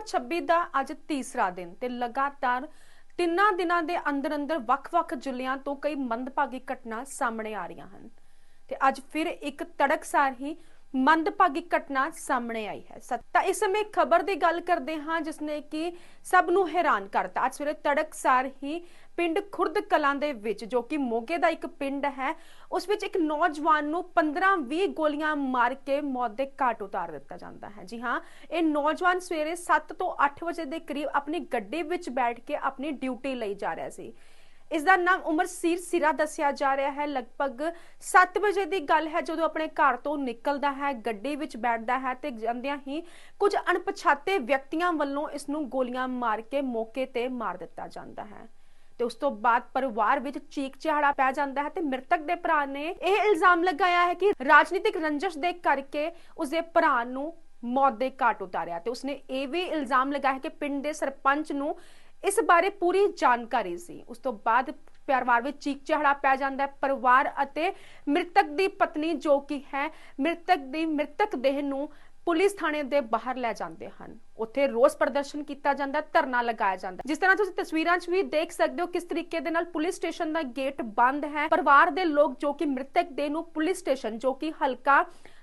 2026 ਦਾ ਅੱਜ ਤੀਸਰਾ ਦਿਨ ਤੇ ਲਗਾਤਾਰ ਤਿੰਨਾਂ ਦਿਨਾਂ ਦੇ ਅੰਦਰ ਅੰਦਰ ਵੱਖ-ਵੱਖ ਜ਼ਿਲ੍ਹਿਆਂ ਤੋਂ ਕਈ ਮੰਦਭਾਗੀ ਘਟਨਾ ਸਾਹਮਣੇ ਆ ਰਹੀਆਂ ਹਨ। ਤੇ ਅੱਜ ਫਿਰ ਇੱਕ ਤੜਕਸਾਰ ਹੀ ਮੰਦਭਾਗੀ ਘਟਨਾ ਸਾਹਮਣੇ ਆਈ ਹੈ। ਤਾਂ ਇਸ ਸਮੇਂ ਖਬਰ ਦੀ ਗੱਲ ਕਰਦੇ ਹਾਂ, ਜਿਸ ਨੇ ਕਿ ਸਭ ਨੂੰ ਹੈਰਾਨ ਕਰਤਾ। ਅੱਜ ਸਵੇਰੇ ਤੜਕਸਾਰ ਹੀ ਪਿੰਡ ਖੁਰਦ ਕਲਾਂ ਦੇ ਵਿੱਚ, ਜੋ ਕਿ ਮੋਗੇ ਦਾ ਇੱਕ ਪਿੰਡ ਹੈ, ਉਸ ਵਿੱਚ ਇੱਕ ਨੌਜਵਾਨ ਨੂੰ 15-20 ਗੋਲੀਆਂ ਮਾਰ ਕੇ ਮੌਤ ਦੇ ਘਾਟ ਉਤਾਰ ਦਿੱਤਾ ਜਾਂਦਾ ਹੈ। ਜੀ ਹਾਂ, ਇਹ ਨੌਜਵਾਨ ਸਵੇਰੇ 7 ਤੋਂ 8 ਵਜੇ ਦੇ ਕਰੀਬ ਆਪਣੀ ਗੱਡੀ ਵਿੱਚ ਬੈਠ ਕੇ ਆਪਣੀ ਡਿਊਟੀ ਲਈ ਜਾ ਰਿਹਾ ਸੀ। ਇਸ ਦਾ ਨਾਮ ਉਮਰਸੀਰ ਸਿਰਾ ਦੱਸਿਆ ਜਾ ਰਿਹਾ ਹੈ। ਲਗਭਗ 7 ਵਜੇ ਦੀ ਗੱਲ ਹੈ, ਜਦੋਂ ਆਪਣੇ ਘਰ ਤੋਂ ਨਿਕਲਦਾ ਹੈ, ਗੱਡੀ ਵਿੱਚ ਬੈਠਦਾ ਹੈ ਤੇ ਜਾਂਦਿਆਂ ਹੀ ਕੁਝ ਅਣਪਛਾਤੇ ਵਿਅਕਤੀਆਂ ਵੱਲੋਂ ਇਸ ਨੂੰ ਗੋਲੀਆਂ ਮਾਰ ਕੇ ਮੌਕੇ ਤੇ ਮਾਰ ਦਿੱਤਾ ਜਾਂਦਾ ਹੈ। ਤੇ ਉਸ ਤੋਂ ਬਾਅਦ ਪਰਿਵਾਰ ਵਿੱਚ ਚੀਕ ਚਿਹਾੜਾ ਪੈ ਜਾਂਦਾ ਹੈ ਤੇ ਮ੍ਰਿਤਕ ਦੇ ਭਰਾ ਨੇ ਇਹ ਇਲਜ਼ਾਮ ਲਗਾਇਆ ਹੈ ਕਿ ਰਾਜਨੀਤਿਕ ਰੰਜਿਸ਼ ਦੇ ਕਰਕੇ ਉਸਦੇ ਭਰਾ ਨੂੰ ਮੌਤ ਦੇ ਘਾਟ ਉਤਾਰਿਆ ਤੇ ਉਸਨੇ ਇਹ ਵੀ ਇਲਜ਼ਾਮ ਲਗਾਇਆ ਕਿ ਪਿੰਡ ਦੇ ਸਰਪੰਚ ਨੂੰ ਇਸ ਬਾਰੇ ਪੂਰੀ ਜਾਣਕਾਰੀ ਸੀ। ਉਸ ਤੋਂ ਬਾਅਦ ਪਰਿਵਾਰ ਵਿੱਚ ਚੀਕ ਚਿਹਾੜਾ ਪੈ ਜਾਂਦਾ ਹੈ, ਪਰਿਵਾਰ ਅਤੇ ਮ੍ਰਿਤਕ ਦੀ ਪਤਨੀ ਜੋ ਕਿ ਹੈ, ਮ੍ਰਿਤਕ ਦੀ ਮ੍ਰਿਤਕ ਦੇਹ ਨੂੰ ਪੁਲਿਸ ਥਾਣੇ ਦੇ ਬਾਹਰ ਲੈ ਜਾਂਦੇ ਹਨ। ਉੱਥੇ ਰੋਸ ਪ੍ਰਦਰਸ਼ਨ ਕੀਤਾ ਜਾਂਦਾ, ਧਰਨਾ ਲਗਾਇਆ ਜਾਂਦਾ। ਜਿਸ ਤਰ੍ਹਾਂ ਤੁਸੀਂ ਤਸਵੀਰਾਂ 'ਚ ਵੀ ਦੇਖ ਸਕਦੇ ਹੋ, ਕਿਸ ਤਰੀਕੇ ਦੇ ਨਾਲ ਪੁਲਿਸ ਸਟੇਸ਼ਨ ਦਾ ਗੇਟ ਬੰਦ ਹੈ। ਪਰਿਵਾਰ ਦੇ ਲੋਕ ਜੋ ਕਿ ਮ੍ਰਿਤਕ ਦੇ ਨੂੰ ਪੁਲਿਸ ਸਟੇਸ਼ਨ, ਜੋ ਕਿ ਹਲਕਾ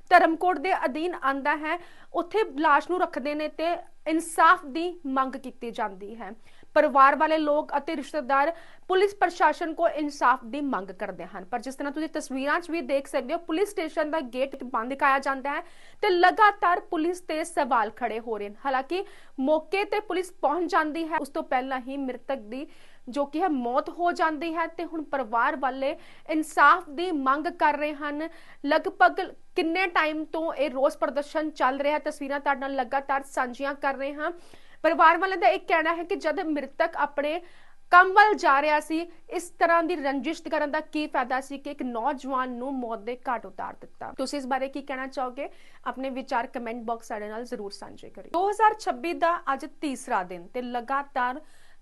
ਧਰਮਕੋਟ ਦੇ ਅਧੀਨ ਆਂਦਾ ਹੈ, ਉੱਥੇ ਲਾਸ਼ ਨੂੰ ਰੱਖਦੇ ਨੇ ਤੇ ਇਨਸਾਫ ਦੀ ਮੰਗ ਕੀਤੀ ਜਾਂਦੀ ਹੈ। ਪਰਿਵਾਰ ਵਾਲੇ ਲੋਕ ਅਤੇ ਰਿਸ਼ਤੇਦਾਰ ਪੁਲਿਸ ਪ੍ਰਸ਼ਾਸਨ ਕੋ ਇਨਸਾਫ ਦੀ ਮੰਗ ਕਰਦੇ ਹਨ। ਪਰ ਜਿਸ ਤਰ੍ਹਾਂ ਤੁਸੀਂ ਤਸਵੀਰਾਂ 'ਚ ਵੀ ਦੇਖ ਸਕਦੇ ਹੋ, ਪੁਲਿਸ ਸਟੇਸ਼ਨ ਦਾ ਗੇਟ ਬੰਦ ਕਾਇਆ ਜਾਂਦਾ ਹੈ ਤੇ ਲਗਾਤਾਰ ਪੁਲਿਸ ਤੇ ਸਵਾਲ ਖੜੇ ਹੋ ਰਹੇ ਹਨ। ਹਾਲਾਂਕਿ ਮੌਕੇ ਤੇ ਪੁਲਿਸ ਪਹੁੰਚ ਜਾਂਦੀ ਹੈ, ਉਸ ਤੋਂ ਪਹਿਲਾਂ ਹੀ ਮ੍ਰਿਤਕ ਦੀ ਜੋ ਕਿ ਹੈ ਮੌਤ ਹੋ ਜਾਂਦੀ ਹੈ ਤੇ ਹੁਣ ਪਰਿਵਾਰ ਵਾਲੇ ਇਨਸਾਫ ਦੀ ਮੰਗ ਕਰ ਰਹੇ ਹਨ। ਲਗਭਗ ਕਿੰਨੇ ਟਾਈਮ ਤੋਂ ਇਹ ਰੋਸ ਪ੍ਰਦਰਸ਼ਨ ਚੱਲ ਰਿਹਾ ਤਸਵੀਰਾਂ ਤੁਹਾਡੇ ਨਾਲ ਲਗਾਤਾਰ ਸਾਂਝੀਆਂ ਕਰ ਰਹੇ ਹਾਂ। ਪਰਿਵਾਰ ਵਾਲਿਆਂ ਦਾ ਇਹ ਕਹਿਣਾ ਹੈ ਕਿ ਜਦ ਮ੍ਰਿਤਕ ਆਪਣੇ ਕੰਮ ਵੱਲ ਜਾ ਰਿਹਾ ਸੀ, ਇਸ ਤਰ੍ਹਾਂ ਦੀ ਰੰਜਿਸ਼ ਕਰਨ ਦਾ ਕੀ ਫਾਇਦਾ ਸੀ ਕਿ ਇੱਕ ਨੌਜਵਾਨ ਨੂੰ ਮੌਤ ਦੇ ਘਾਟ ਉਤਾਰ ਦਿੱਤਾ? ਤੁਸੀਂ ਇਸ ਬਾਰੇ ਕੀ ਕਹਿਣਾ ਚਾਹੋਗੇ? ਆਪਣੇ ਵਿਚਾਰ ਕਮੈਂਟ ਬਾਕਸ ਸਾਡੇ ਨਾਲ ਜ਼ਰੂਰ ਸਾਂਝੇ ਕਰਿਓ। 2026 ਦਾ ਅੱਜ ਤੀਸਰਾ ਦਿਨ ਤੇ ਲਗਾਤਾਰ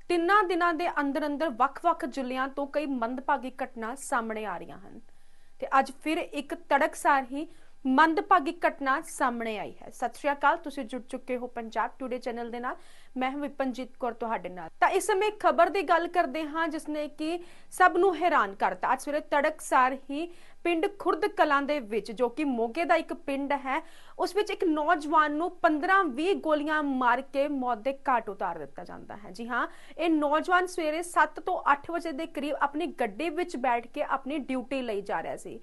ਤਿੰਨਾਂ ਦਿਨਾਂ ਦੇ ਅੰਦਰ ਅੰਦਰ ਵੱਖ-ਵੱਖ ਜ਼ਿਲ੍ਹਿਆਂ ਤੋਂ ਕਈ ਮੰਦਭਾਗੀ ਘਟਨਾ ਸਾਹਮਣੇ ਆ ਰਹੀਆਂ ਹਨ। ਤੇ ਅੱਜ ਫਿਰ ਇੱਕ ਤੜਕਸਾਰ ਹੀ ਮੰਦਭਾਗੀ ਘਟਨਾ ਸਾਹਮਣੇ ਆਈ ਹੈ। ਸਤਿ ਸ਼੍ਰੀ ਅਕਾਲ, ਤੁਸੀਂ ਜੁੜ ਚੁੱਕੇ ਹੋ ਪੰਜਾਬ ਟੁਡੇ ਚੈਨਲ ਦੇ ਨਾਲ। ਮੈਂ ਵਿਪਨਜੀਤ ਕੌਰ ਤੁਹਾਡੇ ਨਾਲ। ਤਾਂ ਇਸ ਸਮੇਂ ਖਬਰ ਦੀ ਗੱਲ ਕਰਦੇ ਹਾਂ ਜਿਸ ਨੇ ਕਿ ਸਭ ਨੂੰ ਹੈਰਾਨ ਕਰਤਾ। ਅੱਜ ਸਵੇਰੇ ਤੜਕਸਾਰ ਹੀ ਪਿੰਡ ਖੁਰਦ ਕਲਾਂ ਦੇ ਵਿੱਚ, ਜੋ ਕਿ ਮੋਗੇ ਦਾ ਇੱਕ ਪਿੰਡ ਹੈ, ਉਸ ਵਿੱਚ ਇੱਕ ਨੌਜਵਾਨ ਨੂੰ 15-20 ਗੋਲੀਆਂ ਮਾਰ ਕੇ ਮੌਤ ਦੇ ਘਾਟ ਉਤਾਰ ਦਿੱਤਾ ਜਾਂਦਾ ਹੈ। ਜੀ ਹਾਂ, ਇਹ ਨੌਜਵਾਨ ਸਵੇਰੇ 7 ਤੋਂ 8 ਵਜੇ ਦੇ ਕਰੀਬ ਆਪਣੀ ਗੱਡੀ ਵਿੱਚ ਬੈਠ ਕੇ ਆਪਣੀ ਡਿਊਟੀ ਲਈ ਜਾ ਰਿਹਾ ਸੀ।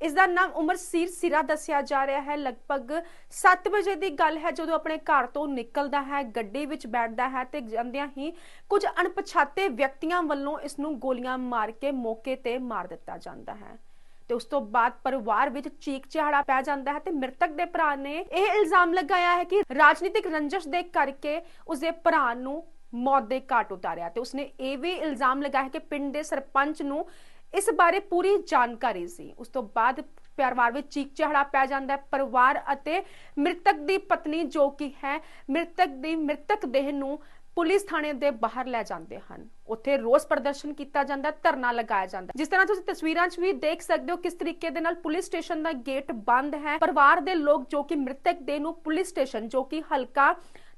ਇਸ ਦਾ ਨਾਮ ਉਮਰਸੀਰ ਸਿਰਾ ਦੱਸਿਆ ਜਾ ਰਿਹਾ ਹੈ। ਲਗਭਗ 7 ਵਜੇ ਦੀ ਗੱਲ ਹੈ, ਜਦੋਂ ਆਪਣੇ ਘਰ ਤੋਂ ਨਿਕਲਦਾ ਹੈ, ਗੱਡੀ ਵਿੱਚ ਬੈਠਦਾ ਹੈ ਤੇ ਜਾਂਦਿਆਂ ਹੀ ਕੁਝ ਅਣਪਛਾਤੇ ਵਿਅਕਤੀਆਂ ਵੱਲੋਂ ਇਸ ਨੂੰ ਗੋਲੀਆਂ ਮਾਰ ਕੇ ਮੌਕੇ ਤੇ ਮਾਰ ਦਿੱਤਾ ਜਾਂਦਾ ਹੈ। ਤੇ ਉਸ ਤੋਂ ਬਾਅਦ ਪਰਿਵਾਰ ਵਿੱਚ ਚੀਕ ਚਿਹਾੜਾ ਪੈ ਜਾਂਦਾ ਹੈ ਤੇ ਮ੍ਰਿਤਕ ਦੇ ਭਰਾ ਨੇ ਇਹ ਇਲਜ਼ਾਮ ਲਗਾਇਆ ਹੈ ਕਿ ਰਾਜਨੀਤਿਕ ਰੰਜਿਸ਼ ਦੇ ਕਰਕੇ ਉਸਦੇ ਭਰਾ ਨੂੰ ਮੌਤ ਦੇ ਘਾਟ ਉਤਾਰਿਆ। ਤੇ ਉਸਨੇ ਇਹ ਵੀ ਇਲਜ਼ਾਮ ਲਗਾਇਆ ਕਿ ਪਿੰਡ ਦੇ ਸਰਪੰਚ ਨੂੰ ਇਸ ਬਾਰੇ ਪੂਰੀ ਜਾਣਕਾਰੀ ਸੀ। ਉਸ ਤੋਂ ਬਾਅਦ ਪਰਿਵਾਰ ਵਿੱਚ ਚੀਕ ਚਿਹਾੜਾ ਪੈ ਜਾਂਦਾ ਹੈ। ਪਰਿਵਾਰ ਅਤੇ ਮ੍ਰਿਤਕ ਦੀ ਪਤਨੀ ਜੋ ਕਿ ਹੈ, ਮ੍ਰਿਤਕ ਦੀ ਮ੍ਰਿਤਕ ਦੇਹ ਨੂੰ ਪੁਲਿਸ ਥਾਣੇ ਦੇ ਬਾਹਰ ਲੈ ਜਾਂਦੇ ਹਨ। ਉੱਥੇ ਰੋਸ ਪ੍ਰਦਰਸ਼ਨ ਕੀਤਾ ਜਾਂਦਾ, ਧਰਨਾ ਲਗਾਇਆ ਜਾਂਦਾ। ਜਿਸ ਤਰ੍ਹਾਂ ਤੁਸੀਂ ਤਸਵੀਰਾਂ 'ਚ ਵੀ ਦੇਖ ਸਕਦੇ ਹੋ ਕਿਸ ਤਰੀਕੇ ਦੇ ਨਾਲ ਪੁਲਿਸ ਸਟੇਸ਼ਨ ਦਾ ਗੇਟ ਬੰਦ ਹੈ। ਪਰਿਵਾਰ ਦੇ ਲੋਕ ਜੋ ਕਿ ਮ੍ਰਿਤਕ ਦੇ ਨੂੰ ਪੁਲਿਸ ਸਟੇਸ਼ਨ ਜੋ ਕਿ ਹਲਕਾ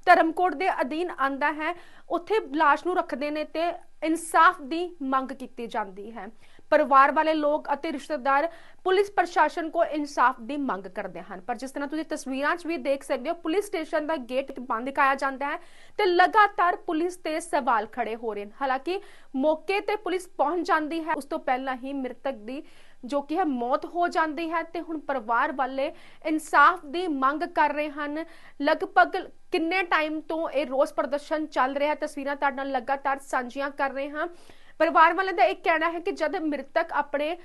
ਧਰਮਕੋਟ ਦੇ ਅਧੀਨ ਆਂਦਾ ਹੈ, ਉੱਥੇ ਲਾਸ਼ ਨੂੰ ਰੱਖਦੇ ਨੇ ਤੇ ਇਨਸਾਫ ਦੀ ਮੰਗ ਕੀਤੀ ਜਾਂਦੀ ਹੈ। ਪਰਿਵਾਰ ਵਾਲੇ ਲੋਕ ਅਤੇ ਰਿਸ਼ਤੇਦਾਰ ਪੁਲਿਸ ਪ੍ਰਸ਼ਾਸਨ ਕੋ ਇਨਸਾਫ ਦੀ ਮੰਗ ਕਰਦੇ ਹਨ। ਪਰ ਜਿਸ ਤਰ੍ਹਾਂ ਤੁਸੀਂ ਤਸਵੀਰਾਂ 'ਚ ਵੀ ਦੇਖ ਸਕਦੇ ਹੋ, ਪੁਲਿਸ ਸਟੇਸ਼ਨ ਦਾ ਗੇਟ ਬੰਦ ਕਾਇਆ ਜਾਂਦਾ ਹੈ ਤੇ ਲਗਾਤਾਰ ਪੁਲਿਸ ਤੇ ਸਵਾਲ ਖੜੇ ਹੋ ਰਹੇ ਹਨ। ਹਾਲਾਂਕਿ ਮੌਕੇ ਤੇ ਪੁਲਿਸ ਪਹੁੰਚ ਜਾਂਦੀ ਹੈ। ਉਸ ਤੋਂ ਪਹਿਲਾਂ ਹੀ ਮ੍ਰਿਤਕ ਦੀ, ਜੋ ਕਿ ਹੈ, ਮੌਤ ਹੋ ਜਾਂਦੀ ਹੈ ਤੇ ਹੁਣ ਪਰਿਵਾਰ ਵਾਲੇ ਇਨਸਾਫ ਦੀ ਮੰਗ ਕਰ ਰਹੇ ਹਨ। ਲਗਭਗ ਕਿੰਨੇ ਟਾਈਮ ਤੋਂ ਇਹ ਰੋਸ ਪ੍ਰਦਰਸ਼ਨ ਚੱਲ ਰਿਹਾ ਹੈ? ਤਸਵੀਰਾਂ ਤੁਹਾਡੇ ਨਾਲ ਲਗਾਤਾਰ ਸਾਂਝੀਆਂ ਕਰ ਰਹੇ ਹਾਂ। ਪਰਿਵਾਰ ਵਾਲਿਆਂ ਦਾ ਇਹ ਕਹਿਣਾ ਹੈ ਕਿ ਜਦ ਮ੍ਰਿਤਕ ਆਪਣੇ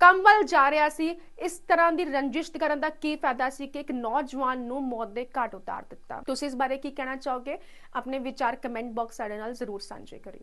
ਕੰਮ ਵੱਲ ਜਾ ਰਿਹਾ ਸੀ, ਇਸ ਤਰ੍ਹਾਂ ਦੀ ਰੰਜਿਸ਼ ਕਰਨ ਦਾ ਕੀ ਫਾਇਦਾ ਸੀ ਕਿ ਇੱਕ ਨੌਜਵਾਨ ਨੂੰ ਮੌਤ ਦੇ ਘਾਟ ਉਤਾਰ ਦਿੱਤਾ? ਤੁਸੀਂ ਇਸ ਬਾਰੇ ਕੀ ਕਹਿਣਾ ਚਾਹੋਗੇ? ਆਪਣੇ ਵਿਚਾਰ ਕਮੈਂਟ ਬਾਕਸ ਸਾਡੇ ਨਾਲ ਜ਼ਰੂਰ ਸਾਂਝੇ ਕਰਿਓ।